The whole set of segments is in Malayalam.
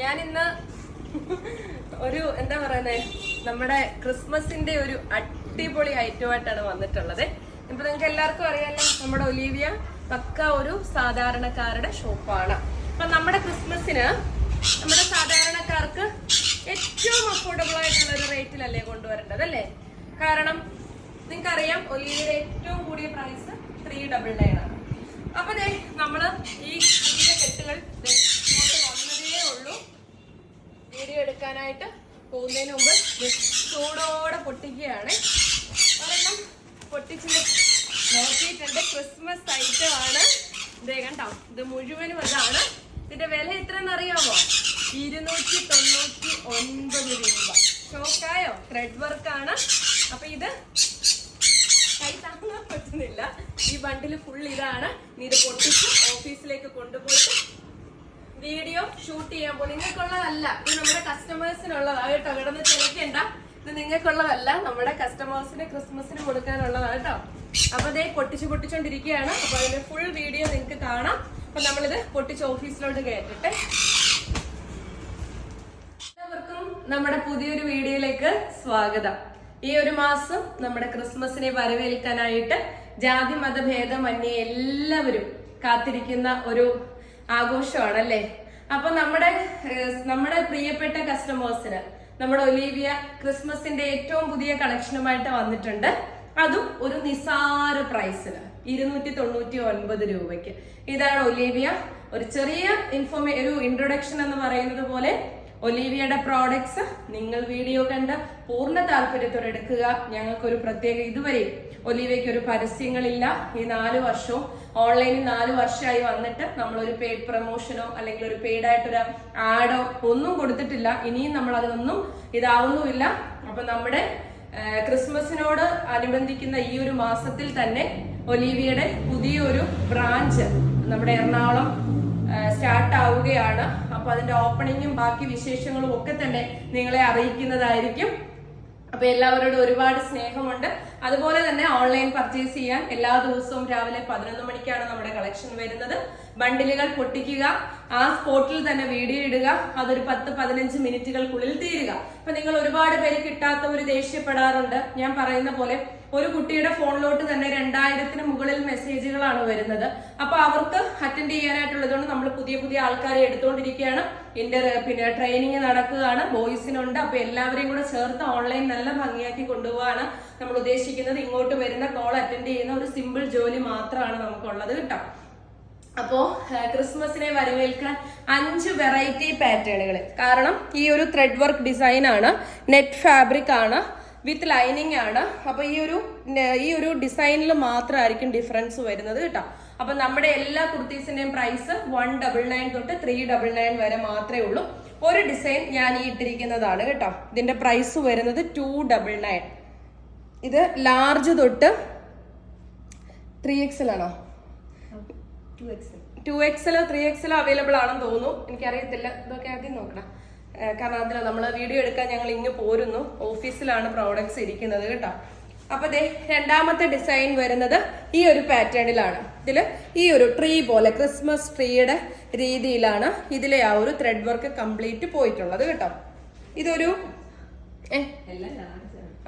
ഞാൻ ഇന്ന് ഒരു എന്താ പറയുന്നേ നമ്മുടെ ക്രിസ്മസിന്റെ ഒരു അടിപൊളി ഐറ്റമായിട്ടാണ് വന്നിട്ടുള്ളത്. ഇപ്പൊ നിങ്ങൾക്ക് എല്ലാവർക്കും അറിയാലോ നമ്മുടെ ഒലീവിയ പക്ക ഒരു സാധാരണക്കാരുടെ ഷോപ്പാണ്. അപ്പൊ നമ്മുടെ ക്രിസ്മസിന് നമ്മുടെ സാധാരണക്കാർക്ക് ഏറ്റവും അഫോർഡബിൾ ആയിട്ടുള്ള ഒരു റേറ്റിലല്ലേ കൊണ്ടുവരേണ്ടത് അല്ലേ? കാരണം നിങ്ങൾക്കറിയാം ഒലീവിയുടെ ഏറ്റവും കൂടിയ പ്രൈസ് ത്രീ ഡബിൾ നയൻ ആണ്. അപ്പൊ നമ്മൾ ഈ പുതിയ കെട്ടുകൾ ദേ ഇങ്ങോട്ട് വന്നതേ ഉള്ളൂ വീഡിയോ എടുക്കാനായിട്ട് പോകുന്നതിന് മുമ്പ് ചൂടോടെ പൊട്ടിക്കുകയാണ്. ഒരെണ്ണം പൊട്ടിച്ച് നോക്കിയിട്ടുണ്ട്. ക്രിസ്മസ് ഐറ്റം ആണ്. ഇതേ കണ്ടോ? ഇത് മുഴുവനും അതാണ്. ഇതിന്റെ വില എത്രയെന്ന് അറിയാമോ ഇരുന്നൂറ്റി തൊണ്ണൂറ്റി ഒൻപത് രൂപ. ഷോക്കായോ? ത്രെഡ് വർക്ക് ആണ്. അപ്പൊ ഇത് കൈ താങ്ങാൻ പറ്റുന്നില്ല. ഈ ബണ്ടിൽ ഫുൾ ഇതാണ്. നീ ഇത് പൊട്ടിച്ച് ഓഫീസിലേക്ക് കൊണ്ടുപോയിട്ട് വീഡിയോ ഷൂട്ട് ചെയ്യാൻ പോകും നിങ്ങൾക്കുള്ളതല്ല. ഇത് നമ്മുടെ കസ്റ്റമേഴ്സിനുള്ളതാണ് കേട്ടോ കിടന്ന് ചോദിക്കണ്ട ഇത് നിങ്ങൾക്കുള്ളതല്ല. നമ്മുടെ കസ്റ്റമേഴ്സിന് ക്രിസ്മസിന് കൊടുക്കാനുള്ളതാണ് കേട്ടോ. അപ്പൊ അതേ പൊട്ടിച്ച് പൊട്ടിച്ചോണ്ടിരിക്കുകയാണ്. അപ്പൊ അതിന്റെ ഫുൾ വീഡിയോ നിങ്ങൾക്ക് കാണാം. അപ്പൊ നമ്മളിത് പൊട്ടിച്ച് ഓഫീസിലോട്ട് കയറ്റട്ടെ. എല്ലാവർക്കും നമ്മുടെ പുതിയൊരു വീഡിയോയിലേക്ക് സ്വാഗതം. ഈ ഒരു മാസം നമ്മുടെ ക്രിസ്മസിനെ വരവേൽക്കാനായിട്ട് ജാതി മതഭേദമന്യേ എല്ലാവരും കാത്തിരിക്കുന്ന ഒരു ആഘോഷമാണ് അല്ലേ അപ്പൊ നമ്മുടെ നമ്മുടെ പ്രിയപ്പെട്ട കസ്റ്റമേഴ്സിന് നമ്മുടെ ഒലീവിയ ക്രിസ്മസിന്റെ ഏറ്റവും പുതിയ കളക്ഷനുമായിട്ട് വന്നിട്ടുണ്ട്. അതും ഒരു നിസാര പ്രൈസിന് ഇരുന്നൂറ്റി തൊണ്ണൂറ്റി ഒൻപത് രൂപയ്ക്ക്. ഇതാണ് ഒലീവിയ. ഒരു ചെറിയ ഇൻഫോർമേ ഒരു ഇൻട്രൊഡക്ഷൻ എന്ന് പറയുന്നത് പോലെ ഒലീവിയയുടെ പ്രോഡക്ട്സ് നിങ്ങൾ വീഡിയോ കണ്ട് പൂർണ താല്പര്യത്തോടെ എടുക്കുക. ഞങ്ങൾക്കൊരു പ്രത്യേക ഇതുവരെ ഒലീവയ്ക്ക് ഒരു പരസ്യങ്ങളില്ല. ഈ നാല് വർഷവും ഓൺലൈനിൽ നാല് വർഷമായി വന്നിട്ട് നമ്മൾ ഒരു പെയ്ഡ് പ്രൊമോഷനോ അല്ലെങ്കിൽ ഒരു പെയ്ഡ് ആയിട്ടൊരു ആഡോ ഒന്നും കൊടുത്തിട്ടില്ല. ഇനിയും നമ്മൾ അതിനൊന്നും ഇതാവുന്നുമില്ല. അപ്പൊ നമ്മുടെ ക്രിസ്മസിനോട് അനുബന്ധിക്കുന്ന ഈ ഒരു മാസത്തിൽ തന്നെ ഒലീവിയയുടെ പുതിയൊരു ബ്രാഞ്ച് നമ്മുടെ എറണാകുളം സ്റ്റാർട്ട് ആവുകയാണ്. അപ്പൊ അതിന്റെ ഓപ്പണിങ്ങും ബാക്കി വിശേഷങ്ങളും ഒക്കെ തന്നെ നിങ്ങളെ അറിയിക്കുന്നതായിരിക്കും. അപ്പൊ എല്ലാവരോടും ഒരുപാട് സ്നേഹമുണ്ട്. അതുപോലെ തന്നെ ഓൺലൈൻ പർച്ചേസ് ചെയ്യാൻ എല്ലാ ദിവസവും രാവിലെ പതിനൊന്ന് മണിക്കാണ് നമ്മുടെ കളക്ഷൻ വരുന്നത്. ബണ്ടിലുകൾ പൊട്ടിക്കുക ആ സ്പോട്ടിൽ തന്നെ വീഡിയോ ഇടുക അതൊരു പത്ത് പതിനഞ്ച് മിനിറ്റുകൾക്കുള്ളിൽ തീരുക. അപ്പൊ നിങ്ങൾ ഒരുപാട് പേര് കിട്ടാത്തവർ ദേഷ്യപ്പെടാറുണ്ട്. ഞാൻ പറയുന്ന പോലെ ഒരു കുട്ടിയുടെ ഫോണിലോട്ട് തന്നെ രണ്ടായിരത്തിന് മുകളിൽ മെസ്സേജുകളാണ് വരുന്നത്. അപ്പൊ അവർക്ക് അറ്റൻഡ് ചെയ്യാനായിട്ടുള്ളതുകൊണ്ട് നമ്മൾ പുതിയ പുതിയ ആൾക്കാരെ എടുത്തുകൊണ്ടിരിക്കുകയാണ്. ഇന്റർ പിന്നെ ട്രെയിനിങ് നടക്കുകയാണ്. ബോയ്സിനുണ്ട് അപ്പൊ എല്ലാവരെയും കൂടെ ചേർത്ത് ഓൺലൈൻ നല്ല ഭംഗിയാക്കി കൊണ്ടുപോവാണ് നമ്മൾ ഉദ്ദേശിക്കുന്നത്. ഇങ്ങോട്ട് വരുന്ന കോൾ അറ്റൻഡ് ചെയ്യുന്ന ഒരു സിമ്പിൾ ജോലി മാത്രമാണ് നമുക്കുള്ളത് കേട്ടോ. അപ്പോ ക്രിസ്മസിനെ വരവേൽക്കാൻ അഞ്ച് വെറൈറ്റി പാറ്റേണുകൾ കാരണം ഈ ഒരു ത്രെഡ് വർക്ക് ഡിസൈൻ ആണ്. നെറ്റ് ഫാബ്രിക് ആണ്. വിത്ത് ലൈനിങ് ആണ്. അപ്പൊ ഈ ഒരു ഈ ഒരു ഡിസൈനിൽ മാത്രമായിരിക്കും ഡിഫറൻസ് വരുന്നത് കേട്ടോ. അപ്പൊ നമ്മുടെ എല്ലാ കുർത്തീസിന്റെയും പ്രൈസ് വൺ ഡബിൾ നയൻ തൊട്ട് ത്രീ ഡബിൾ നയൻ വരെ മാത്രമേ ഉള്ളൂ. ഒരു ഡിസൈൻ ഞാൻ ഈ ഇട്ടിരിക്കുന്നതാണ് കേട്ടോ. ഇതിന്റെ പ്രൈസ് വരുന്നത് ടു ഡബിൾ നയൻ ഇത് ലാർജ് തൊട്ട് ത്രീ എക്സൽ ആണോ ടു എക്സൽ ടു എക്സലോ ത്രീ എക്സലോ അവൈലബിൾ ആണെന്ന് തോന്നുന്നു. എനിക്കറിയത്തില്ല. ഇതൊക്കെ ആദ്യം നോക്കണം. കാരണം അതിൽ നമ്മൾ വീഡിയോ എടുക്കാൻ ഞങ്ങൾ ഇങ്ങ് പോരുന്നു. ഓഫീസിലാണ് പ്രോഡക്ട്സ് ഇരിക്കുന്നത് കേട്ടോ. അപ്പൊ ദേ രണ്ടാമത്തെ ഡിസൈൻ വരുന്നത് ഈ ഒരു പാറ്റേണിലാണ് ഇതിൽ ഈ ഒരു ട്രീ പോലെ ക്രിസ്മസ് ട്രീയുടെ രീതിയിലാണ് ഇതിലെ ആ ഒരു ത്രെഡ് വർക്ക് കംപ്ലീറ്റ് പോയിട്ടുള്ളത് കേട്ടോ. ഇതൊരു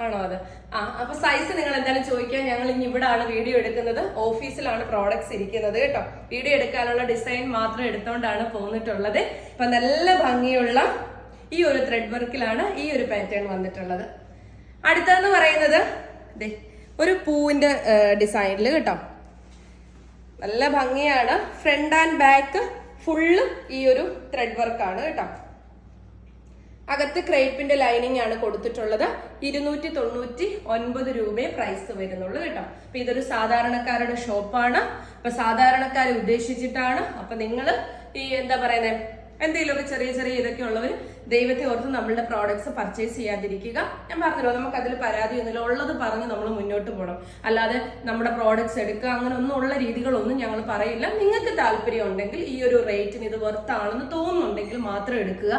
ആണോ അത്? ആ അപ്പൊ സൈസ് നിങ്ങൾ എന്തായാലും ചോദിക്കാൻ ഞങ്ങൾ ഇനി ഇവിടാണ് വീഡിയോ എടുക്കുന്നത്. ഓഫീസിലാണ് പ്രോഡക്ട്സ് ഇരിക്കുന്നത് കേട്ടോ. വീഡിയോ എടുക്കാനുള്ള ഡിസൈൻ മാത്രം എടുത്തോണ്ടാണ് പോന്നിട്ടുള്ളത്. ഇപ്പൊ നല്ല ഭംഗിയുള്ള ഈ ഒരു ത്രെഡ് വർക്കിലാണ് ഈ ഒരു പാറ്റേൺ വന്നിട്ടുള്ളത്. അടുത്തതെന്ന് പറയുന്നത് ദേ ഒരു പൂവിന്റെ ഡിസൈനിൽ കേട്ടോ. നല്ല ഭംഗിയാണ്. ഫ്രണ്ട് ആൻഡ് ബാക്ക് ഫുള്ള് ഈ ഒരു ത്രെഡ് വർക്കാണ് കേട്ടോ. അകത്ത് ക്രേപ്പിന്റെ ലൈനിങ് ആണ് കൊടുത്തിട്ടുള്ളത്. ഇരുന്നൂറ്റി തൊണ്ണൂറ്റി ഒൻപത് രൂപയെ പ്രൈസ് വരുന്നുള്ളൂ കേട്ടോ. അപ്പൊ ഇതൊരു സാധാരണക്കാരുടെ ഷോപ്പാണ് അപ്പൊ സാധാരണക്കാരെ ഉദ്ദേശിച്ചിട്ടാണ്. അപ്പൊ നിങ്ങൾ ഈ എന്താ പറയുന്നത് എന്തെങ്കിലുമൊക്കെ ചെറിയ ചെറിയ ഇതൊക്കെ ഉള്ളവർ ദൈവത്തെ ഓർത്ത് നമ്മളുടെ പ്രോഡക്ട്സ് പർച്ചേസ് ചെയ്യാതിരിക്കുക. ഞാൻ പറഞ്ഞല്ലോ നമുക്ക് അതിൽ പരാതിയൊന്നുമില്ല ഉള്ളത് പറഞ്ഞ് നമ്മൾ മുന്നോട്ട് പോകണം. അല്ലാതെ നമ്മുടെ പ്രോഡക്ട്സ് എടുക്കുക അങ്ങനെ ഒന്നും ഉള്ള രീതികളൊന്നും ഞങ്ങൾ പറയില്ല. നിങ്ങൾക്ക് താല്പര്യം ഉണ്ടെങ്കിൽ ഈ ഒരു റേറ്റിന് ഇത് വർത്താണെന്ന് തോന്നുന്നുണ്ടെങ്കിൽ മാത്രം എടുക്കുക.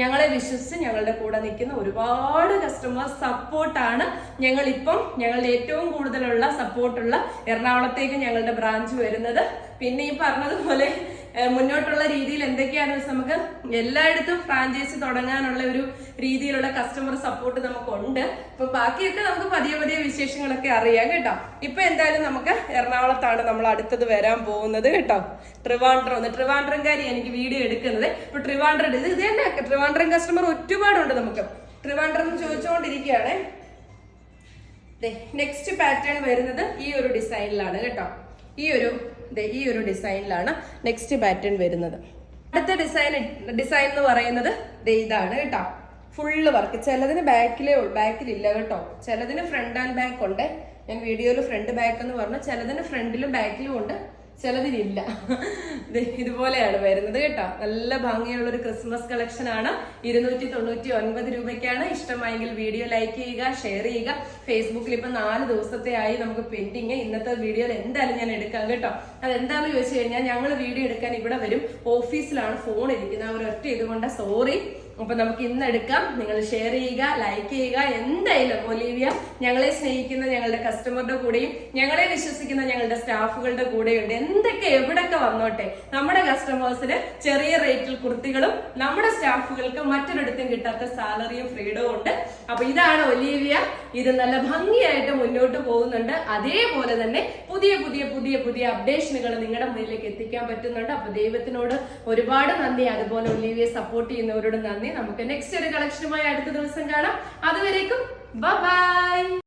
ഞങ്ങളെ വിശ്വസിച്ച് ഞങ്ങളുടെ കൂടെ നിൽക്കുന്ന ഒരുപാട് കസ്റ്റമർ സപ്പോർട്ടാണ് ഞങ്ങൾ ഇപ്പം ഞങ്ങളുടെ ഏറ്റവും കൂടുതലുള്ള സപ്പോർട്ടുള്ള എറണാകുളത്തേക്ക് ഞങ്ങളുടെ ബ്രാഞ്ച് വരുന്നത്. പിന്നെ ഈ പറഞ്ഞതുപോലെ മുന്നോട്ടുള്ള രീതിയിൽ എന്തൊക്കെയാണ്? നമുക്ക് എല്ലായിടത്തും ഫ്രാഞ്ചൈസി തുടങ്ങാനുള്ള ഒരു രീതിയിലുള്ള കസ്റ്റമർ സപ്പോർട്ട് നമുക്കുണ്ട്. അപ്പൊ ബാക്കിയൊക്കെ നമുക്ക് പതിയെ പതിയെ വിശേഷങ്ങളൊക്കെ അറിയാം കേട്ടോ. ഇപ്പൊ എന്തായാലും നമുക്ക് എറണാകുളത്താണ് നമ്മൾ അടുത്തത് വരാൻ പോകുന്നത് കേട്ടോ. ട്രിവാൻഡ്രം ഒന്ന്. ട്രിവാൻഡ്രംകാരി എനിക്ക് വീഡിയോ എടുക്കുന്നത്. ഇപ്പൊ ട്രിവാൻഡ്രം ഇത് തന്നെ ട്രിവാൻഡ്രം കസ്റ്റമർ ഒരുപാടുണ്ട് നമുക്ക്. ട്രിവാൻഡ്രം ചോദിച്ചുകൊണ്ടിരിക്കുകയാണേ. നെക്സ്റ്റ് പാറ്റേൺ വരുന്നത് ഈ ഒരു ഡിസൈനിലാണ് കേട്ടോ. ഈ ഒരു ഈ ഒരു ഡിസൈനിലാണ് നെക്സ്റ്റ് പാറ്റേൺ വരുന്നത്. അടുത്ത ഡിസൈൻ ഡിസൈൻ എന്ന് പറയുന്നത് ഇതാണ് കേട്ടോ. Full work. ചിലതിന് ബാക്കിലേ ബാക്കിലില്ല കേട്ടോ. ചിലതിന് ഫ്രണ്ട് ആൻഡ് ബാക്ക് ഉണ്ട്. ഞാൻ വീഡിയോയിൽ ഫ്രണ്ട് ബാക്ക് എന്ന് പറഞ്ഞു. ചിലതിന് ഫ്രണ്ടിലും ബാക്കിലും ഉണ്ട്. ചിലതിനില്ല ഇതുപോലെയാണ് വരുന്നത് കേട്ടോ. നല്ല ഭംഗിയുള്ള ഒരു ക്രിസ്മസ് കളക്ഷൻ ആണ്. ഇരുന്നൂറ്റി തൊണ്ണൂറ്റി ഒൻപത് രൂപയ്ക്കാണ്. ഇഷ്ടമായെങ്കിൽ വീഡിയോ ലൈക്ക് ചെയ്യുക ഷെയർ ചെയ്യുക. ഫേസ്ബുക്കിൽ ഇപ്പൊ നാല് ദിവസത്തെ ആയി നമുക്ക് പെൻഡിങ് ഇന്നത്തെ വീഡിയോയിൽ എന്തായാലും ഞാൻ എടുക്കാം കേട്ടോ. അതെന്താണെന്ന് ചോദിച്ചു കഴിഞ്ഞാൽ ഞങ്ങൾ വീഡിയോ എടുക്കാൻ ഇവിടെ വരും. ഓഫീസിലാണ് ഫോൺ ഇരിക്കുന്നത്. അവർ ഒറ്റ ഇതുകൊണ്ട് സോറി അപ്പൊ നമുക്ക് ഇന്ന് എടുക്കാം. നിങ്ങൾ ഷെയർ ചെയ്യുക ലൈക്ക് ചെയ്യുക. എന്തായാലും ഒലീവിയ ഞങ്ങളെ സ്നേഹിക്കുന്ന ഞങ്ങളുടെ കസ്റ്റമറുടെ കൂടെയും ഞങ്ങളെ വിശ്വസിക്കുന്ന ഞങ്ങളുടെ സ്റ്റാഫുകളുടെ കൂടെയുണ്ട്. എന്തൊക്കെ എവിടൊക്കെ വന്നോട്ടെ നമ്മുടെ കസ്റ്റമേഴ്സിന് ചെറിയ റേറ്റിൽ കുർത്തികളും നമ്മുടെ സ്റ്റാഫുകൾക്ക് മറ്റൊരിടത്തും കിട്ടാത്ത സാലറിയും ഫ്രീഡവും ഉണ്ട്. അപ്പൊ ഇതാണ് ഒലീവിയ. ഇത് നല്ല ഭംഗിയായിട്ട് മുന്നോട്ട് പോകുന്നുണ്ട്. അതേപോലെ തന്നെ പുതിയ പുതിയ പുതിയ പുതിയ അപ്ഡേഷനുകൾ നിങ്ങളുടെ മുന്നിലേക്ക് എത്തിക്കാൻ പറ്റുന്നുണ്ട്. അപ്പൊ ദൈവത്തിനോട് ഒരുപാട് നന്ദി. അതുപോലെ ഒലീവിയെ സപ്പോർട്ട് ചെയ്യുന്നവരോട് നന്ദി നമുക്ക് നെക്സ്റ്റ് ഒരു കളക്ഷനുമായി അടുത്ത ദിവസം കാണാം. അതുവരേക്കും ബൈ